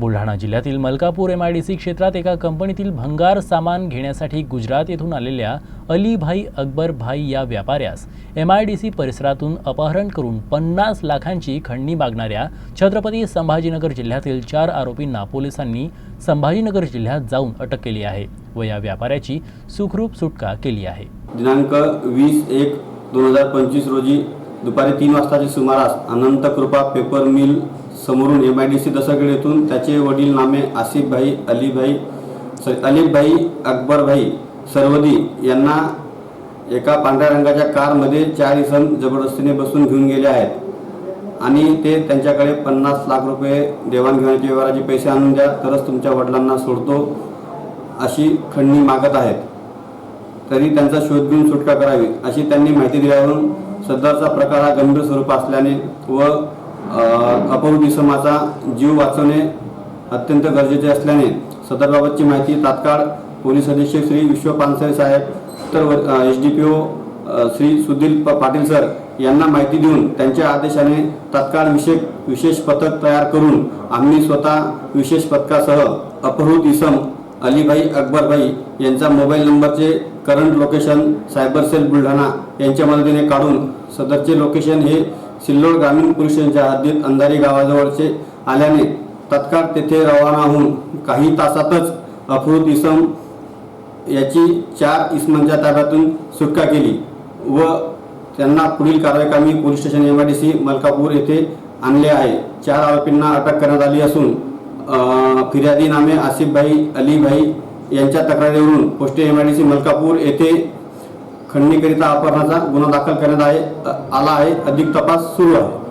बुलढाणा जिल्ह्यातील Malkapur M I D C क्षेत्रात एका कंपनीतील भंगार सामान घेण्यासाठी गुजरात येथून आलेल्या अलीभाई अकबर भाई या व्यापाऱ्यास एम आय डी सी परिसरातून अपहरण करून पन्नास लाखांची खंडणी मागणाऱ्या छत्रपती संभाजीनगर जिल्ह्यातील चार आरोपींना पोलिसांनी संभाजीनगर जिल्ह्यात जाऊन अटक केली आहे व या व्यापाऱ्याची सुखरूप सुटका केली आहे. दिनांक वीस एक दोन हजार पंचवीस रोजी दुपारी तीन वाजताच्या सुमारास अनंत कृपा पेपर मिल समोरून M I D C Dasargad त्याचे वडील नामे आसिफभाई अलीभाई स अलीफभाई अकबरभाई सरवदी यांना एका पांढऱ्या रंगाच्या कारमध्ये चार इसम जबरदस्तीने बसून घेऊन गेले आहेत. आणि ते त्यांच्याकडे पन्नास लाख रुपये देवाणघेवाणीच्या व्यवहाराचे पैसे आणून द्या तरच तुमच्या वडिलांना सोडतो अशी खंडणी मागत आहेत. तरी त्यांचा शोध घेऊन सुटका करावी अशी त्यांनी माहिती दिल्यावरून सदरचा प्रकार हा गंभीर स्वरूप असल्याने व अ, इसमाचा जीव वाचवणे अत्यंत गरजेचे असल्याने सदरबाबतची माहिती तात्काळ पोलीस अधीक्षक श्री विश्व पानसरे साहेब तर S D P O Shri Sudhil Patil sir यांना माहिती देऊन त्यांच्या आदेशाने तात्काळ विशेष विशेष पथक तयार करून आम्ही स्वतः विशेष पथकासह अपहृत इसम अलीभाई अकबरभाई यांचा मोबाईल नंबरचे current location cyber cell Buldhana यांच्या मदतीने काढून सदरचे लोकेशन हे सिल्लोड ग्रामीण पुरुषांच्या हद्दीत अंधारी गावाजवळचे आल्याने तत्काळ तेथे रवाना होऊन काही तासातच अफरूद इसम याची चार इसमांच्या ताब्यातून सुटका केली व त्यांना पुढील कारवाई कामी police station M I D C Malkapur येथे आणले आहे. चार आरोपींना अटक करण्यात आली असून फिर्यादीनामे फिर्यादी नामे आसिफभाई अलीभाई यांच्या तक्रारीवरून पोस्टे M I D C Malkapur येथे खंडणीकरिता अपहरणाचा गुन्हा दाखल करण्यात आहे आला आहे. अधिक तपास सुरू आहे.